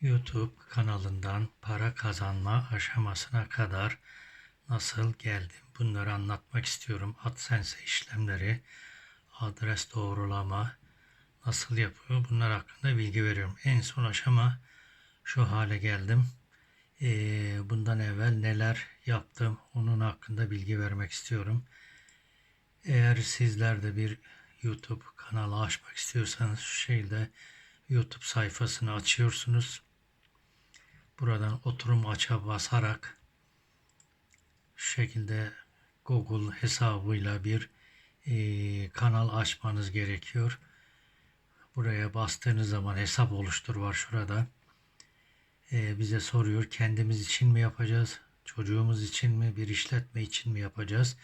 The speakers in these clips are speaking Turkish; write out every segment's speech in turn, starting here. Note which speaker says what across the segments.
Speaker 1: YouTube kanalından para kazanma aşamasına kadar nasıl geldim? Bunları anlatmak istiyorum. AdSense işlemleri, adres doğrulama nasıl yapıyor? Bunlar hakkında bilgi veriyorum. En son aşama şu hale geldim. Ee, bundan evvel neler yaptım onun hakkında bilgi vermek istiyorum. Eğer sizler de bir YouTube kanalı açmak istiyorsanız şu şekilde YouTube sayfasını açıyorsunuz. Buradan oturum aça basarak şu şekilde Google hesabıyla bir e, kanal açmanız gerekiyor. Buraya bastığınız zaman hesap oluştur var şurada. E, bize soruyor kendimiz için mi yapacağız? Çocuğumuz için mi? Bir işletme için mi yapacağız?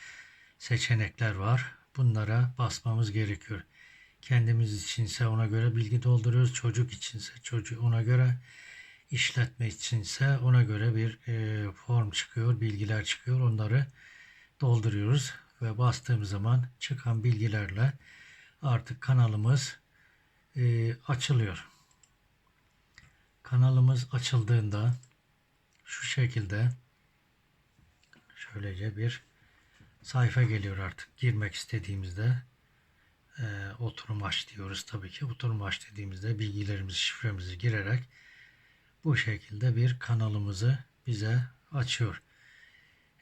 Speaker 1: Seçenekler var. Bunlara basmamız gerekiyor. Kendimiz içinse ona göre bilgi dolduruyoruz. Çocuk içinse çocuğu ona göre işletme içinse ona göre bir e, form çıkıyor, bilgiler çıkıyor. Onları dolduruyoruz ve bastığımız zaman çıkan bilgilerle artık kanalımız e, açılıyor. Kanalımız açıldığında şu şekilde şöylece bir sayfa geliyor artık. Girmek istediğimizde e, oturum aç diyoruz tabii ki. Oturum aç dediğimizde bilgilerimizi, şifremizi girerek bu şekilde bir kanalımızı bize açıyor.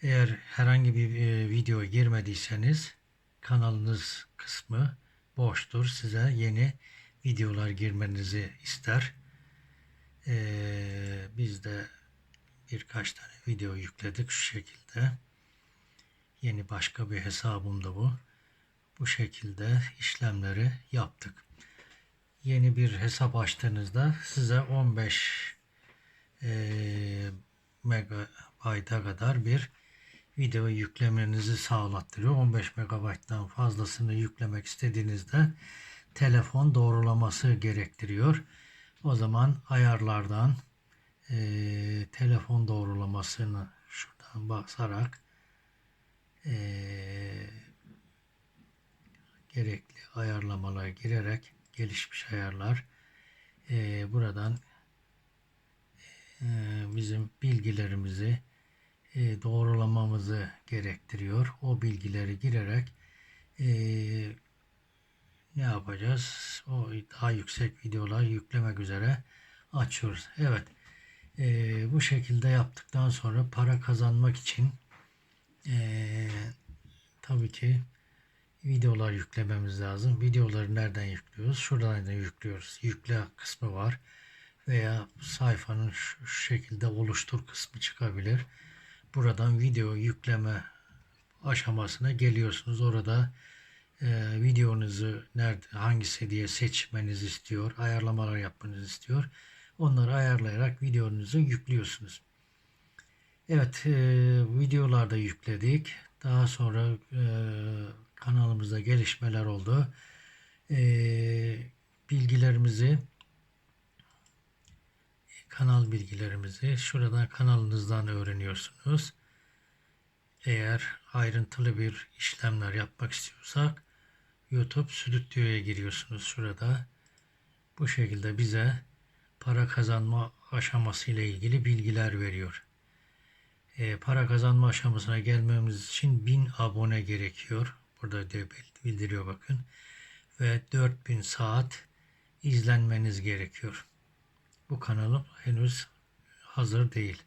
Speaker 1: Eğer herhangi bir e, video girmediyseniz kanalınız kısmı boştur. Size yeni videolar girmenizi ister. Ee, biz de birkaç tane video yükledik şu şekilde. Yeni başka bir hesabım da bu. Bu şekilde işlemleri yaptık. Yeni bir hesap açtığınızda size 15 e, megabayta kadar bir video yüklemenizi sağlattırıyor. 15 megabayttan fazlasını yüklemek istediğinizde telefon doğrulaması gerektiriyor. O zaman ayarlardan e, telefon doğrulamasını şuradan basarak e, gerekli ayarlamalara girerek gelişmiş ayarlar e, buradan bizim bilgilerimizi e, doğrulamamızı gerektiriyor. O bilgileri girerek e, ne yapacağız? O daha yüksek videolar yüklemek üzere açıyoruz. Evet. E, bu şekilde yaptıktan sonra para kazanmak için e, tabii ki videolar yüklememiz lazım. Videoları nereden yüklüyoruz? Şuradan da yüklüyoruz. Yükle kısmı var. Veya sayfanın şu şekilde oluştur kısmı çıkabilir. Buradan video yükleme aşamasına geliyorsunuz. Orada e, videonuzu nerede hangisi diye seçmenizi istiyor. Ayarlamalar yapmanızı istiyor. Onları ayarlayarak videonuzu yüklüyorsunuz. Evet, e, videolarda yükledik. Daha sonra e, kanalımızda gelişmeler oldu. E, bilgilerimizi kanal bilgilerimizi şuradan kanalınızdan öğreniyorsunuz. Eğer ayrıntılı bir işlemler yapmak istiyorsak YouTube Stüdyo'ya giriyorsunuz şurada. Bu şekilde bize para kazanma aşaması ile ilgili bilgiler veriyor. E, para kazanma aşamasına gelmemiz için 1000 abone gerekiyor. Burada de bildiriyor bakın. Ve 4000 saat izlenmeniz gerekiyor. Bu kanalım henüz hazır değil.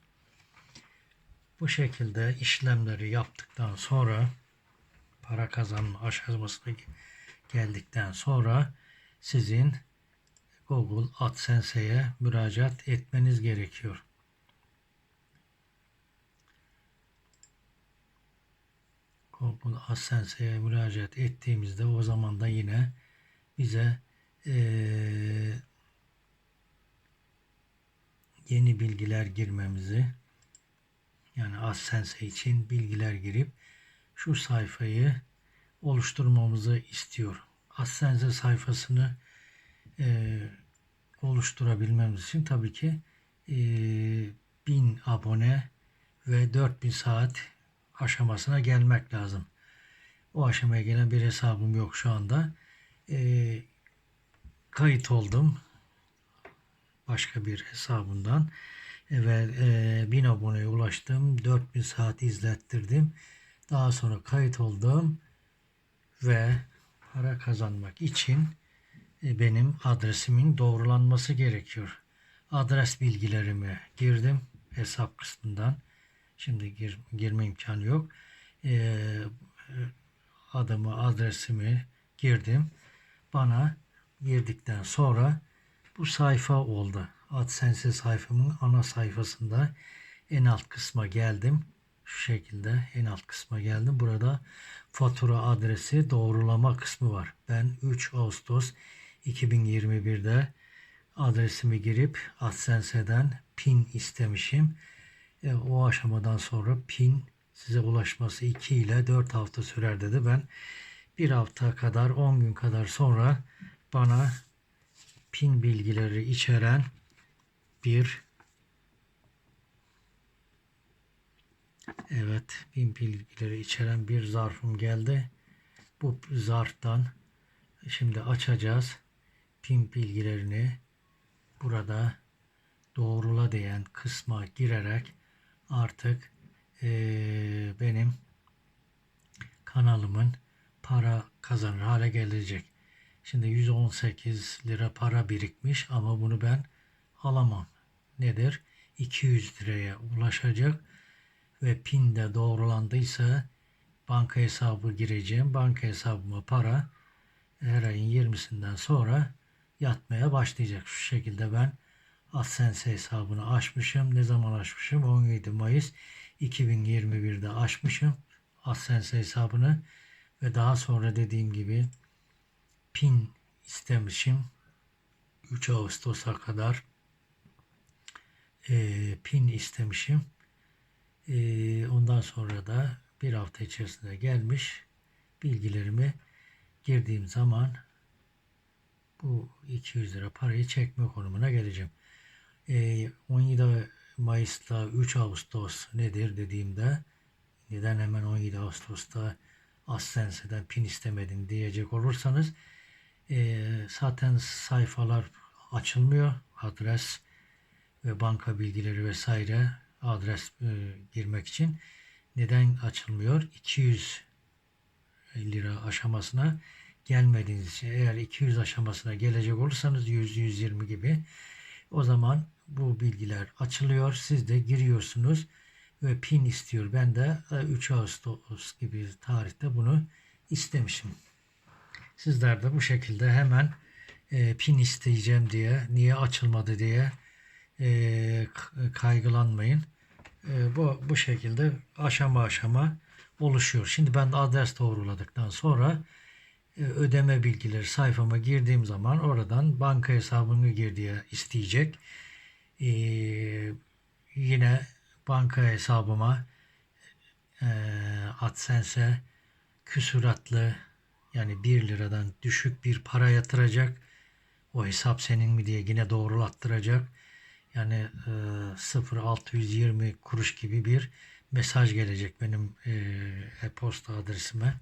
Speaker 1: Bu şekilde işlemleri yaptıktan sonra para kazanma aşamasına geldikten sonra sizin Google AdSense'ye müracaat etmeniz gerekiyor. Google AdSense'ye müracaat ettiğimizde o zaman da yine bize ee, yeni bilgiler girmemizi yani AdSense için bilgiler girip şu sayfayı oluşturmamızı istiyor. AdSense sayfasını e, oluşturabilmemiz için tabii ki e, 1000 abone ve 4000 saat aşamasına gelmek lazım. O aşamaya gelen bir hesabım yok şu anda. E, kayıt oldum. Başka bir hesabından ve e, 1000 aboneye ulaştım. 4000 saat izlettirdim. Daha sonra kayıt oldum ve para kazanmak için e, benim adresimin doğrulanması gerekiyor. Adres bilgilerimi girdim hesap kısmından. Şimdi gir, girme imkanı yok. E, adımı, adresimi girdim. Bana girdikten sonra bu sayfa oldu. AdSense sayfamın ana sayfasında en alt kısma geldim. Şu şekilde en alt kısma geldim. Burada fatura adresi doğrulama kısmı var. Ben 3 Ağustos 2021'de adresimi girip AdSense'den pin istemişim. E, o aşamadan sonra pin size ulaşması 2 ile 4 hafta sürer dedi. Ben bir hafta kadar 10 gün kadar sonra bana pin bilgileri içeren bir evet pin bilgileri içeren bir zarfım geldi. Bu zarftan şimdi açacağız. Pin bilgilerini burada doğrula diyen kısma girerek artık eee, benim kanalımın para kazanır hale gelecek. Şimdi 118 lira para birikmiş ama bunu ben alamam. Nedir? 200 liraya ulaşacak ve pin de doğrulandıysa banka hesabı gireceğim. Banka hesabıma para her ayın 20'sinden sonra yatmaya başlayacak. Şu şekilde ben AdSense hesabını açmışım. Ne zaman açmışım? 17 Mayıs 2021'de açmışım AdSense hesabını ve daha sonra dediğim gibi pin istemişim 3 Ağustos'a kadar e, pin istemişim. E, ondan sonra da bir hafta içerisinde gelmiş bilgilerimi girdiğim zaman bu 200 lira parayı çekme konumuna geleceğim. E, 17 Mayıs'ta 3 Ağustos nedir dediğimde neden hemen 17 Ağustos'ta AdSense'den pin istemedin diyecek olursanız e, zaten sayfalar açılmıyor. Adres ve banka bilgileri vesaire adres e, girmek için neden açılmıyor? 200 lira aşamasına gelmediğiniz için eğer 200 aşamasına gelecek olursanız 100-120 gibi o zaman bu bilgiler açılıyor. Siz de giriyorsunuz ve pin istiyor. Ben de e, 3 Ağustos gibi tarihte bunu istemişim. Sizler de bu şekilde hemen e, pin isteyeceğim diye, niye açılmadı diye e, kaygılanmayın. E, bu bu şekilde aşama aşama oluşuyor. Şimdi ben de adres doğruladıktan sonra e, ödeme bilgileri sayfama girdiğim zaman oradan banka hesabını gir diye isteyecek. E, yine banka hesabıma e, AdSense'e küsuratlı yani 1 liradan düşük bir para yatıracak. O hesap senin mi diye yine doğrulattıracak. Yani e, 0.620 kuruş gibi bir mesaj gelecek benim e, e-posta adresime.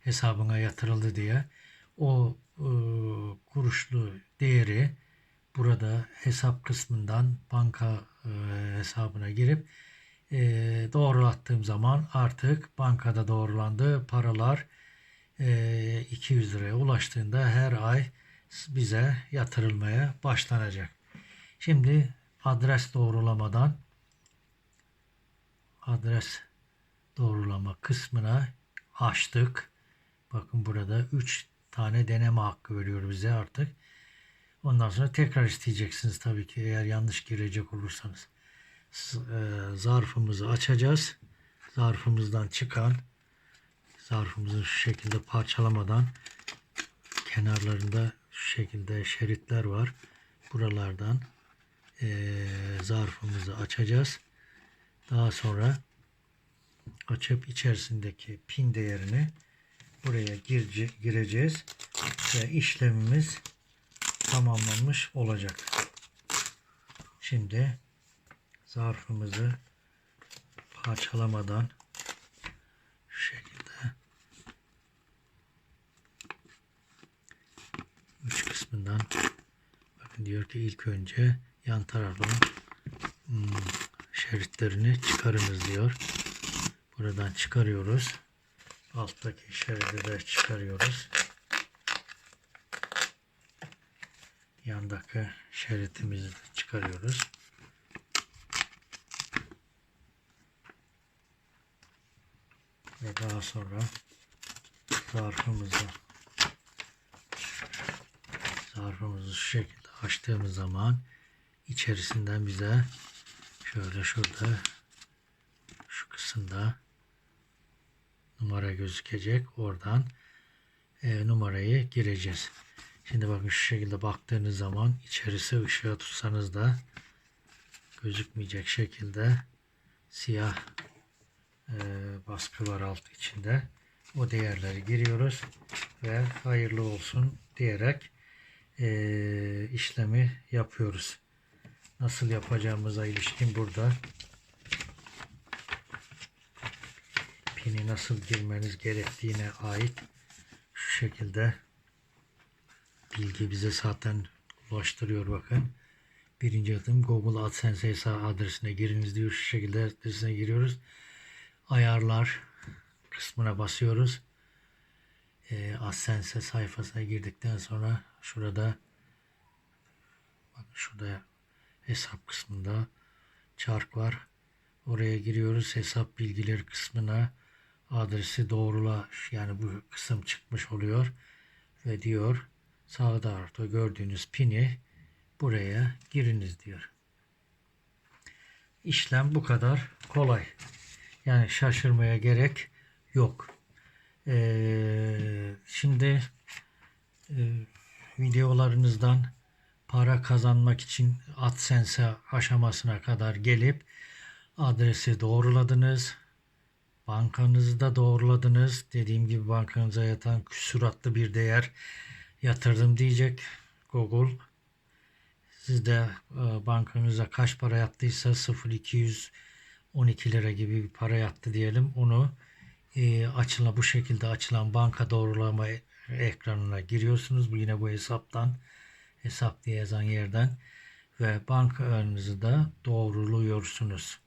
Speaker 1: Hesabına yatırıldı diye. O e, kuruşlu değeri burada hesap kısmından banka e, hesabına girip e, doğrulattığım zaman artık bankada doğrulandı paralar 200 liraya ulaştığında her ay bize yatırılmaya başlanacak. Şimdi adres doğrulamadan adres doğrulama kısmına açtık. Bakın burada 3 tane deneme hakkı veriyor bize artık. Ondan sonra tekrar isteyeceksiniz tabii ki eğer yanlış girecek olursanız. E, Zarfımızı açacağız. Zarfımızdan çıkan zarfımızı şu şekilde parçalamadan kenarlarında şu şekilde şeritler var. Buralardan eee, zarfımızı açacağız. Daha sonra açıp içerisindeki pin değerini buraya girce, gireceğiz ve işlemimiz tamamlanmış olacak. Şimdi zarfımızı parçalamadan şu şekilde bakın Bakın diyor ki ilk önce yan tarafın hmm, şeritlerini çıkarınız diyor. Buradan çıkarıyoruz. Alttaki şeridi de çıkarıyoruz. Yandaki şeritimizi de çıkarıyoruz. Ve daha sonra zarfımızı zarfımızı şu şekilde açtığımız zaman içerisinden bize şöyle şurada şu kısımda numara gözükecek. Oradan e, numarayı gireceğiz. Şimdi bakın şu şekilde baktığınız zaman içerisi ışığa tutsanız da gözükmeyecek şekilde siyah e, baskı var alt içinde. O değerleri giriyoruz ve hayırlı olsun diyerek e, işlemi yapıyoruz. Nasıl yapacağımıza ilişkin burada pini nasıl girmeniz gerektiğine ait şu şekilde bilgi bize zaten ulaştırıyor bakın. Birinci adım Google AdSense hesabı adresine giriniz diyor. Şu şekilde adresine giriyoruz. Ayarlar kısmına basıyoruz. E, AdSense sayfasına girdikten sonra şurada bakın şurada hesap kısmında çark var. Oraya giriyoruz. Hesap bilgileri kısmına adresi doğrula yani bu kısım çıkmış oluyor ve diyor sağda orta gördüğünüz pini buraya giriniz diyor. İşlem bu kadar kolay. Yani şaşırmaya gerek yok. Ee, şimdi e, videolarınızdan para kazanmak için AdSense aşamasına kadar gelip adresi doğruladınız. Bankanızı da doğruladınız. Dediğim gibi bankanıza yatan küsuratlı bir değer yatırdım diyecek Google. Siz de e, bankanıza kaç para yattıysa 0.212 lira gibi bir para yattı diyelim. Onu e, açılan bu şekilde açılan banka doğrulama ekranına giriyorsunuz. Bu yine bu hesaptan hesap diye yazan yerden ve bankanızı da doğruluyorsunuz.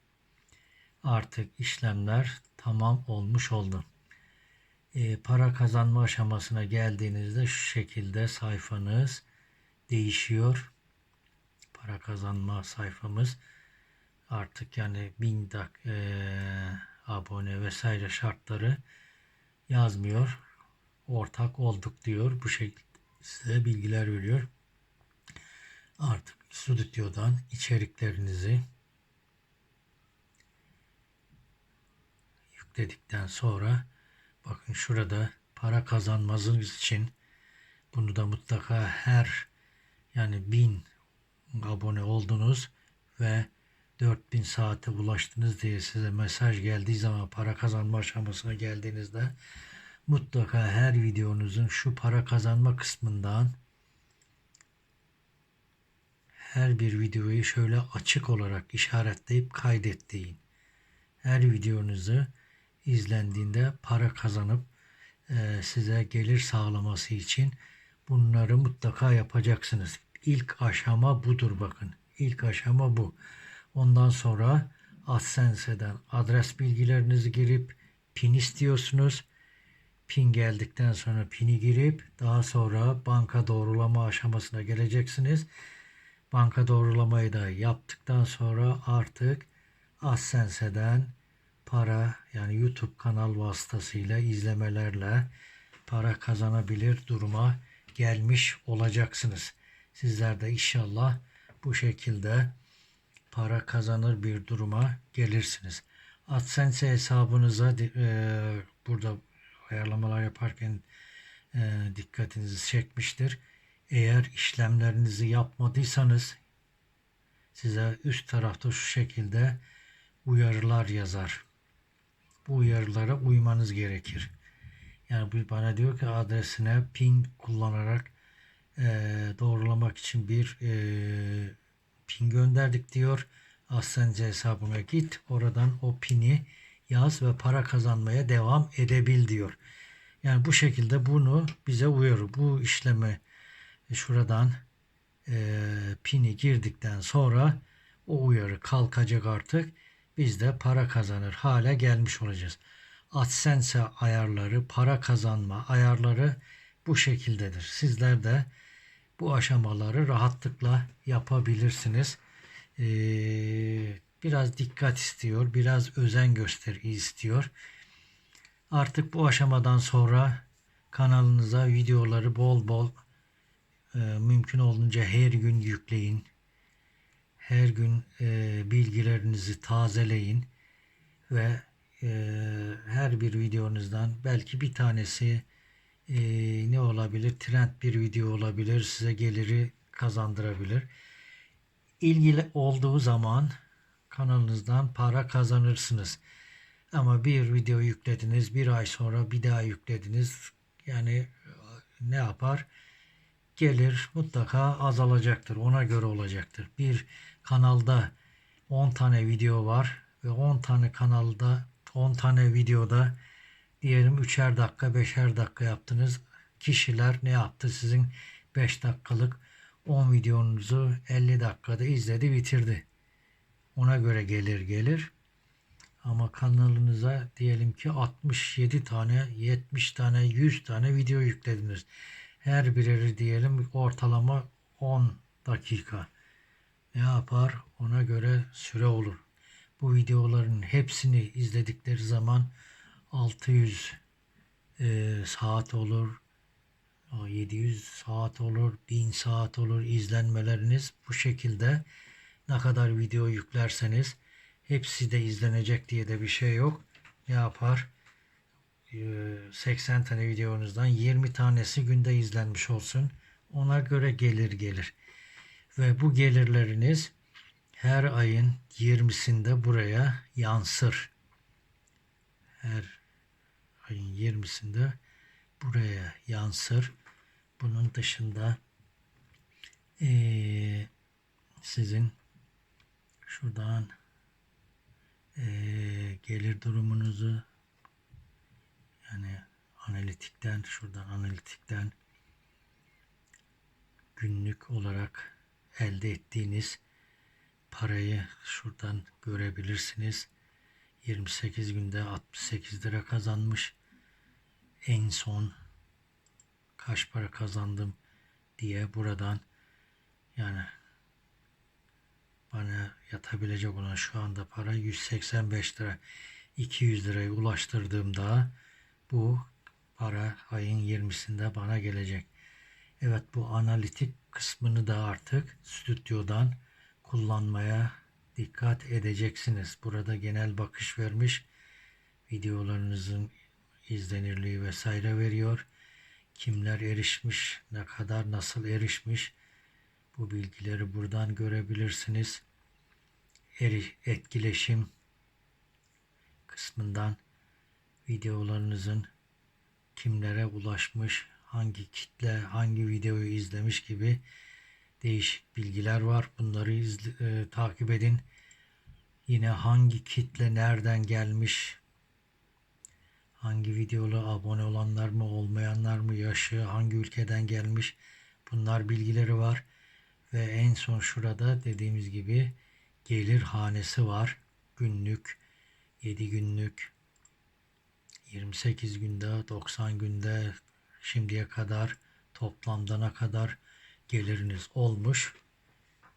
Speaker 1: Artık işlemler tamam olmuş oldu. E, para kazanma aşamasına geldiğinizde şu şekilde sayfanız değişiyor. Para kazanma sayfamız artık yani bin dak e, abone vesaire şartları yazmıyor. Ortak olduk diyor. Bu şekilde size bilgiler veriyor. Artık stüdyodan içeriklerinizi yükledikten sonra bakın şurada para kazanmanız için bunu da mutlaka her yani bin abone oldunuz ve 4000 saate ulaştınız diye size mesaj geldiği zaman para kazanma aşamasına geldiğinizde mutlaka her videonuzun şu para kazanma kısmından her bir videoyu şöyle açık olarak işaretleyip kaydettiğin her videonuzu izlendiğinde para kazanıp e, size gelir sağlaması için bunları mutlaka yapacaksınız. İlk aşama budur bakın. İlk aşama bu. Ondan sonra AdSense'den adres bilgilerinizi girip pin istiyorsunuz. Pin geldikten sonra pini girip daha sonra banka doğrulama aşamasına geleceksiniz. Banka doğrulamayı da yaptıktan sonra artık AdSense'den para yani YouTube kanal vasıtasıyla izlemelerle para kazanabilir duruma gelmiş olacaksınız. Sizler de inşallah bu şekilde para kazanır bir duruma gelirsiniz. AdSense hesabınıza e, burada ayarlamalar yaparken e, dikkatinizi çekmiştir. Eğer işlemlerinizi yapmadıysanız size üst tarafta şu şekilde uyarılar yazar. Bu uyarılara uymanız gerekir. Yani bu bana diyor ki adresine pin kullanarak e, doğrulamak için bir e, pin gönderdik diyor. Aslenci hesabına git. Oradan o pini yaz ve para kazanmaya devam edebil diyor. Yani bu şekilde bunu bize uyarı. Bu işlemi şuradan e, pini girdikten sonra o uyarı kalkacak artık. Biz de para kazanır hale gelmiş olacağız. AdSense ayarları, para kazanma ayarları bu şekildedir. Sizler de bu aşamaları rahatlıkla yapabilirsiniz. Ee, biraz dikkat istiyor, biraz özen gösteri istiyor. Artık bu aşamadan sonra kanalınıza videoları bol bol e, mümkün olduğunca her gün yükleyin. Her gün e, bilgilerinizi tazeleyin ve e, her bir videonuzdan belki bir tanesi e, ne olabilir? Trend bir video olabilir. Size geliri kazandırabilir. İlgili olduğu zaman kanalınızdan para kazanırsınız. Ama bir video yüklediniz, bir ay sonra bir daha yüklediniz. Yani ne yapar? Gelir mutlaka azalacaktır. Ona göre olacaktır. Bir kanalda 10 tane video var ve 10 tane kanalda 10 tane videoda diyelim 3'er dakika 5'er dakika yaptınız. Kişiler ne yaptı? Sizin 5 dakikalık 10 videonuzu 50 dakikada izledi bitirdi. Ona göre gelir gelir. Ama kanalınıza diyelim ki 67 tane, 70 tane, 100 tane video yüklediniz. Her bireri diyelim ortalama 10 dakika. Ne yapar? Ona göre süre olur. Bu videoların hepsini izledikleri zaman 600 e, saat olur, 700 saat olur, 1000 saat olur izlenmeleriniz bu şekilde ne kadar video yüklerseniz hepsi de izlenecek diye de bir şey yok. Ne yapar? Ee, 80 tane videonuzdan 20 tanesi günde izlenmiş olsun. Ona göre gelir gelir. Ve bu gelirleriniz her ayın 20'sinde buraya yansır. Her ayın 20'sinde buraya yansır. Bunun dışında eee, sizin şuradan eee, gelir durumunuzu yani analitikten şuradan analitikten günlük olarak elde ettiğiniz parayı şuradan görebilirsiniz. 28 günde 68 lira kazanmış. En son kaç para kazandım diye buradan yani bana yatabilecek olan şu anda para 185 lira 200 liraya ulaştırdığımda bu para ayın 20'sinde bana gelecek. Evet bu analitik kısmını da artık stüdyodan kullanmaya dikkat edeceksiniz. Burada genel bakış vermiş. Videolarınızın izlenirliği vesaire veriyor. Kimler erişmiş, ne kadar nasıl erişmiş bu bilgileri buradan görebilirsiniz. Etkileşim kısmından videolarınızın kimlere ulaşmış, hangi kitle hangi videoyu izlemiş gibi değişik bilgiler var. Bunları izle, e, takip edin. Yine hangi kitle nereden gelmiş, hangi videoda abone olanlar mı olmayanlar mı yaşı hangi ülkeden gelmiş bunlar bilgileri var. Ve en son şurada dediğimiz gibi gelir hanesi var. Günlük, 7 günlük, 28 günde, 90 günde şimdiye kadar toplamda ne kadar geliriniz olmuş.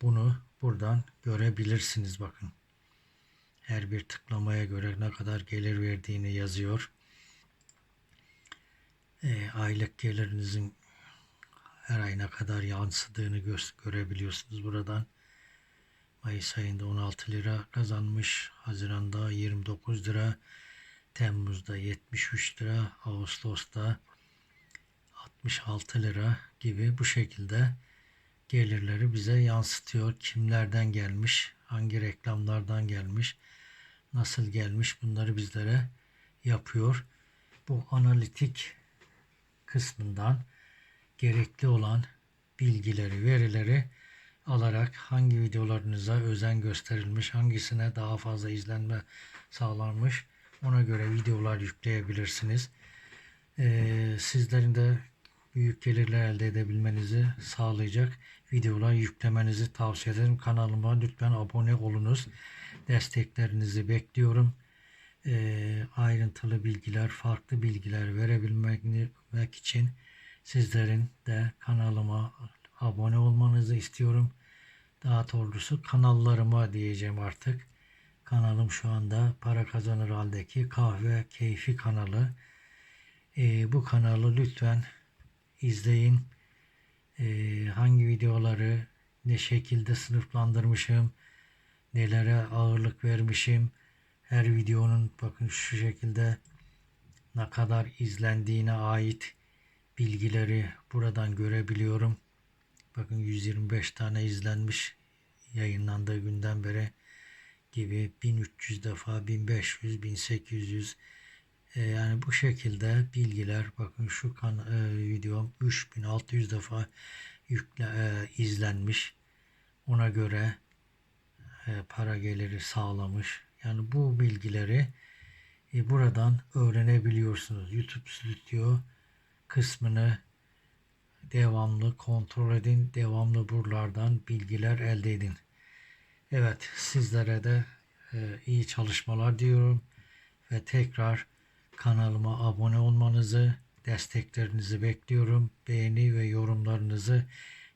Speaker 1: Bunu buradan görebilirsiniz bakın. Her bir tıklamaya göre ne kadar gelir verdiğini yazıyor. E, aylık gelirinizin her ay ne kadar yansıdığını gö- görebiliyorsunuz buradan. Mayıs ayında 16 lira kazanmış, Haziran'da 29 lira, Temmuz'da 73 lira, Ağustos'ta 66 lira gibi bu şekilde gelirleri bize yansıtıyor. Kimlerden gelmiş, hangi reklamlardan gelmiş, nasıl gelmiş bunları bizlere yapıyor. Bu analitik kısmından gerekli olan bilgileri, verileri alarak hangi videolarınıza özen gösterilmiş, hangisine daha fazla izlenme sağlanmış ona göre videolar yükleyebilirsiniz. Ee, sizlerin de büyük gelirler elde edebilmenizi sağlayacak videolar yüklemenizi tavsiye ederim. Kanalıma lütfen abone olunuz. Desteklerinizi bekliyorum. Ee, ayrıntılı bilgiler, farklı bilgiler verebilmek için sizlerin de kanalıma abone olmanızı istiyorum. Daha doğrusu kanallarıma diyeceğim artık. Kanalım şu anda Para Kazanır Hal'deki Kahve Keyfi kanalı. Ee, bu kanalı lütfen izleyin. Ee, hangi videoları ne şekilde sınıflandırmışım, nelere ağırlık vermişim. Her videonun bakın şu şekilde ne kadar izlendiğine ait bilgileri buradan görebiliyorum. Bakın 125 tane izlenmiş yayınlandığı günden beri gibi 1300 defa 1500 1800 e, yani bu şekilde bilgiler bakın şu kan e, videom 3600 defa yükle, e, izlenmiş. Ona göre e, para geliri sağlamış. Yani bu bilgileri e, buradan öğrenebiliyorsunuz. YouTube Studio kısmını devamlı kontrol edin devamlı buralardan bilgiler elde edin evet sizlere de e, iyi çalışmalar diyorum ve tekrar kanalıma abone olmanızı, desteklerinizi bekliyorum. Beğeni ve yorumlarınızı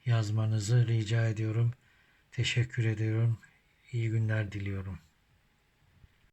Speaker 1: yazmanızı rica ediyorum. Teşekkür ediyorum. İyi günler diliyorum.